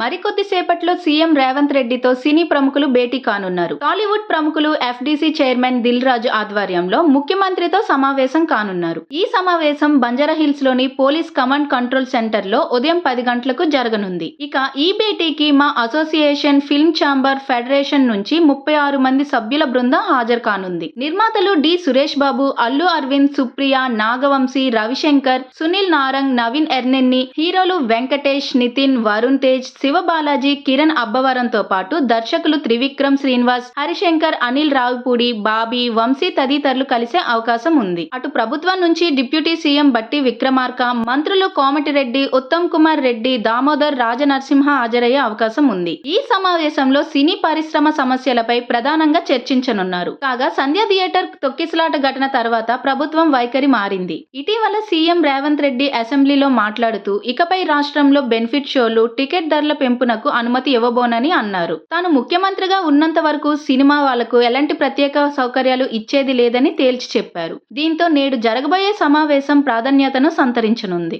మరికొద్దిసేపట్లో CM Revanth రెడ్డితో సినీ ప్రముఖులు భేటీ కానున్నారు. టాలీవుడ్ ప్రముఖులు ఎఫ్డీసీ చైర్మన్ దిల్ రాజు ఆధ్వర్యంలో ముఖ్యమంత్రితో సమావేశం కానున్నారు. ఈ సమావేశం బంజారాహిల్స్లోని పోలీస్ కమాండ్ కంట్రోల్ సెంటర్లో ఉదయం పది గంటలకు జరగనుంది. ఇక ఈ భేటీకి మా అసోసియేషన్ ఫిల్మ్ ఛాంబర్ ఫెడరేషన్ నుంచి ముప్పై ఆరు మంది సభ్యుల బృందం హాజరు కానుంది. నిర్మాతలు డి. సురేష్ బాబు అల్లు అరవింద్ సుప్రియ నాగవంశీ రవిశంకర్ సునీల్ నారంగ్ నవీన్ ఎర్నెన్ని హీరోలు వెంకటేష్ నితిన్ వరుణ్ తేజ్ శివ బాలాజీ కిరణ్ అబ్బవరంతో పాటు దర్శకులు త్రివిక్రమ్ శ్రీనివాస్ హరిశంకర్ అనిల్ రావుపూడి బాబీ వంశీ తదితరులు కలిసే అవకాశం ఉంది. అటు ప్రభుత్వం నుంచి డిప్యూటీ సీఎం బట్టి విక్రమార్క మంత్రులు కోమటిరెడ్డి ఉత్తమ్ కుమార్ రెడ్డి దామోదర్ రాజనరసింహ హాజరయ్యే అవకాశం ఉంది. ఈ సమావేశంలో సినీ పరిశ్రమ సమస్యలపై ప్రధానంగా చర్చించనున్నారు. కాగా సంధ్య థియేటర్ తొక్కిసలాట ఘటన తర్వాత ప్రభుత్వం వైఖరి మారింది. ఇటీవల సీఎం రేవంత్ రెడ్డి అసెంబ్లీలో మాట్లాడుతూ ఇకపై రాష్ట్రంలో బెనిఫిట్ షోలు టికెట్ ధరల పెంపునకు అనుమతి ఇవ్వబోనని అన్నారు. తాను ముఖ్యమంత్రిగా ఉన్నంత వరకు సినిమా వాళ్ళకు ఎలాంటి ప్రత్యేక సౌకర్యాలు ఇచ్చేది లేదని తేల్చి చెప్పారు. దీంతో నేడు జరగబోయే సమావేశం ప్రాధాన్యతను సంతరించనుంది.